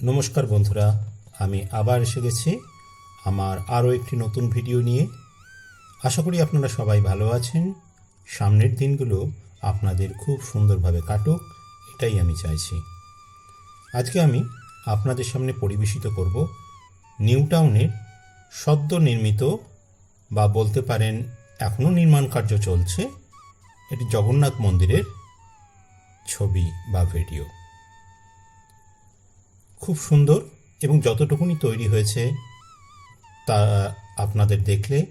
নমস্কার বন্ধুরা, আমি আবার এসে গেছি আমার আরও একটি নতুন ভিডিও নিয়ে। আশা করি আপনারা সবাই ভালো আছেন। সামনের দিনগুলো আপনাদের খুব সুন্দরভাবে কাটুক, এটাই আমি চাইছি। আজকে আমি আপনাদের সামনে পরিবেশিত করব নিউ টাউনের সদ্য নির্মিত বা বলতে পারেন এখনও নির্মাণ কার্য চলছে, এটি জগন্নাথ মন্দিরের ছবি বা ভিডিও। খুব সুন্দর এবং যতটুকুনি তৈরি হয়েছে তা আপনাদের দেখলে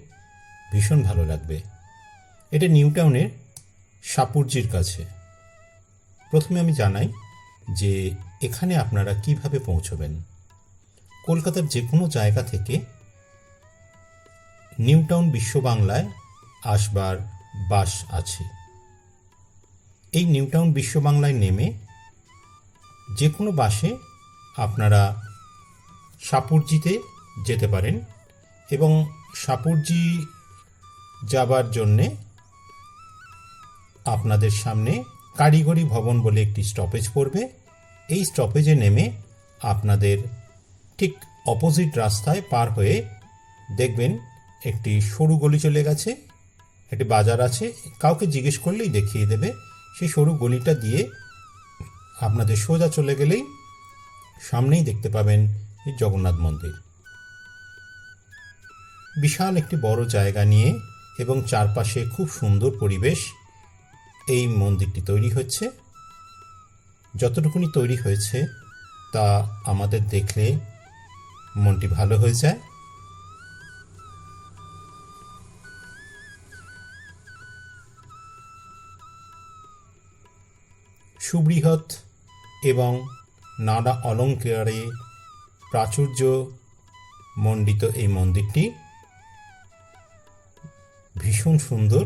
ভীষণ ভালো লাগবে। এটা নিউ টাউনের সাপুরজির কাছে। প্রথমে আমি জানাই যে এখানে আপনারা কীভাবে পৌঁছবেন। কলকাতার যে কোনো জায়গা থেকে নিউ টাউন বিশ্ব বাংলায় আসবার বাস আছে। এই নিউ টাউন বিশ্ব বাংলায় নেমে যে কোনো বাসে আপনারা সাপুরজিতে যেতে পারেন এবং সাপুরজি যাবার জন্যে আপনাদের সামনে কারিগরি ভবন বলে একটি স্টপেজ পড়বে। এই স্টপেজে নেমে আপনাদের ঠিক অপোজিট রাস্তায় পার হয়ে দেখবেন একটি সরু গলি চলে গেছে, একটি বাজার আছে, কাউকে জিজ্ঞেস করলেই দেখিয়ে দেবে। সেই সরু গলিটা দিয়ে আপনাদের সোজা চলে গেলেই সামনেই দেখতে পাবেন এই জগন্নাথ মন্দির। বিশাল একটি বড় জায়গা নিয়ে এবং চারপাশে খুব সুন্দর পরিবেশ এই মন্দিরটি তৈরি হচ্ছে। যতটুকুনি তৈরি হয়েছে তা আমাদের দেখলে মনটি ভালো হয়ে যায়। সুবৃহৎ এবং নানা অলঙ্কারে প্রাচুর্য মণ্ডিত এই মন্দিরটি। ভীষণ সুন্দর।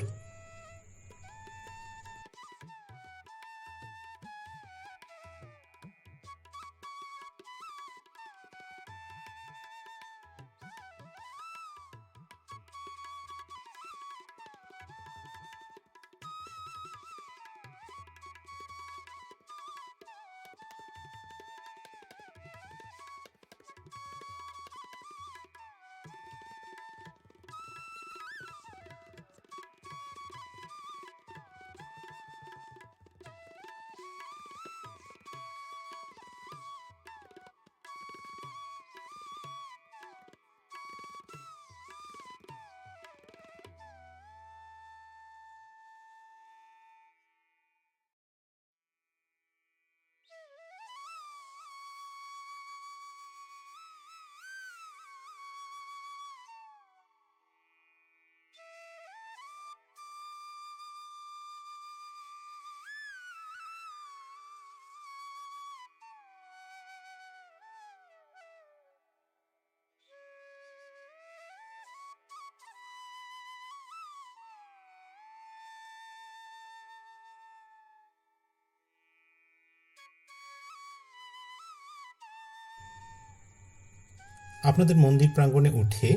আপনাদের মন্দির প্রাঙ্গণে উঠে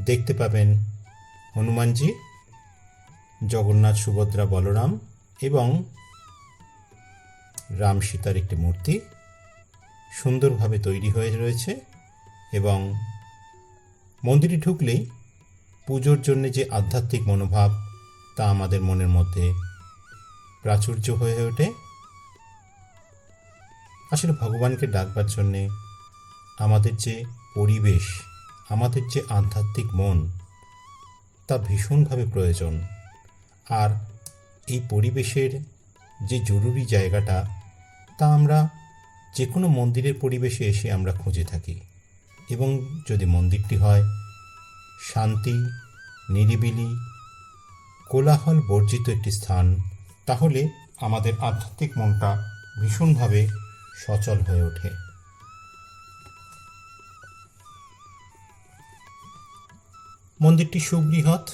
দেখতে পাবেন হনুমানজি, জগন্নাথ, সুভদ্রা, বলরাম এবং রাম সীতার একটি মূর্তি সুন্দরভাবে তৈরি হয়ে রয়েছে এবং মন্দিরে ঢুকলেই পুজোর জন্য যে আধ্যাত্মিক মনোভাব তা আমাদের মনের মধ্যে প্রাচুর্য হয়ে ওঠে। আসলে ভগবানকে ডাকবার জন্যে আমাদের যে পরিবেশ, আমাদের যে আধ্যাত্মিক মন, তা ভীষণভাবে প্রয়োজন। আর এই পরিবেশের যে জরুরি জায়গাটা, তা আমরা যে কোনো মন্দিরের পরিবেশে এসে আমরা খুঁজে থাকি। এবং যদি মন্দিরটি হয় শান্তি, নিরিবিলি, কোলাহল বর্জিত একটি স্থান, তাহলে আমাদের আধ্যাত্মিক মনটা ভীষণভাবে সচল হয়ে ওঠে। মন্দিরটি সুবৃহৎ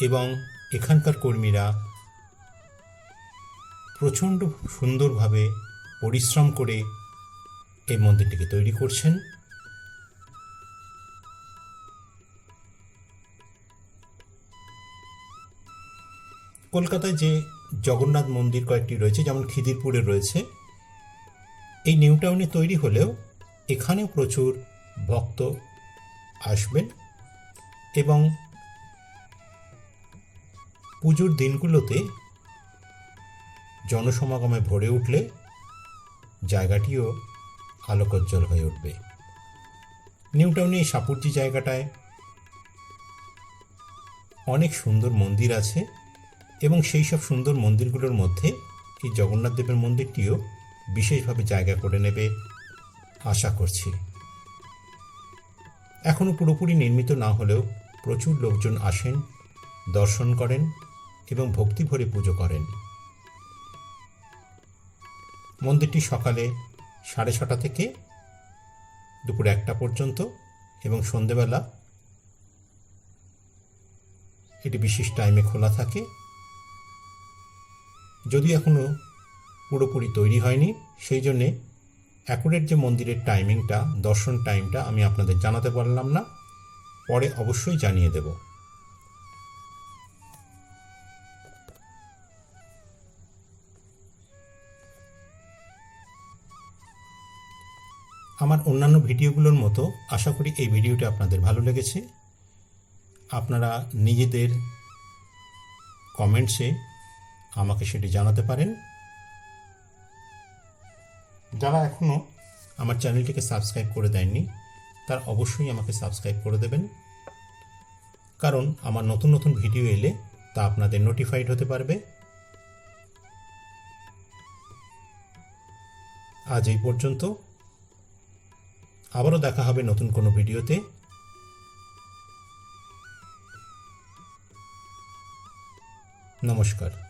এবং এখানকার কর্মীরা প্রচণ্ড সুন্দরভাবে পরিশ্রম করে এই মন্দিরটিকে তৈরি করছেন। কলকাতায় যে জগন্নাথ মন্দির কয়েকটি রয়েছে, যেমন খিদিরপুরে রয়েছে এই নিউ টাউনে তৈরি হলেও এখানেও প্রচুর ভক্ত আসবেন এবং পুজোর দিনগুলোতে জনসমাগমে ভরে উঠলে জায়গাটিও আলোকোজ্জ্বল হয়ে উঠবে। নিউ টাউনে সাপুরজি জায়গাটায় অনেক সুন্দর মন্দির আছে এবং সেই সব সুন্দর মন্দিরগুলোর মধ্যে এই জগন্নাথ দেবের মন্দিরটিও বিশেষভাবে জায়গা করে নেবে, আশা করছি। এখনও পুরোপুরি নির্মিত না হলেও প্রচুর লোকজন আসেন, দর্শন করেন এবং ভক্তি ভরে পুজো করেন। মন্দিরটি সকালে সাড়ে ছটা থেকে দুপুর একটা পর্যন্ত এবং সন্ধেবেলা এটি বিশেষ টাইমে খোলা থাকে। যদি এখনও পুরোপুরি তৈরি হয়নি। সেই জন্যে অ্যাকুরেট যে মন্দিরের টাইমিংটা দর্শন টাইমটা আমি আপনাদের জানাতে পারলাম না। পরে অবশ্যই জানিয়ে দেব। আমার অন্যান্য ভিডিওগুলোর মতো আশা করি এই ভিডিওটি আপনাদের ভালো লেগেছে। আপনারা নিজেদের কমেন্টসে আমাকে সেটি জানাতে পারেন। যারা এখনও আমার চ্যানেলটিকে সাবস্ক্রাইব করে দেননি, তার অবশ্যই আমাকে সাবস্ক্রাইব করে দেবেন। কারণ আমার নতুন নতুন ভিডিও এলে তা আপনাদের নোটিফাইড হতে পারবে। আজ এই পর্যন্ত। আবারও দেখা হবে নতুন কোনো ভিডিওতে। নমস্কার।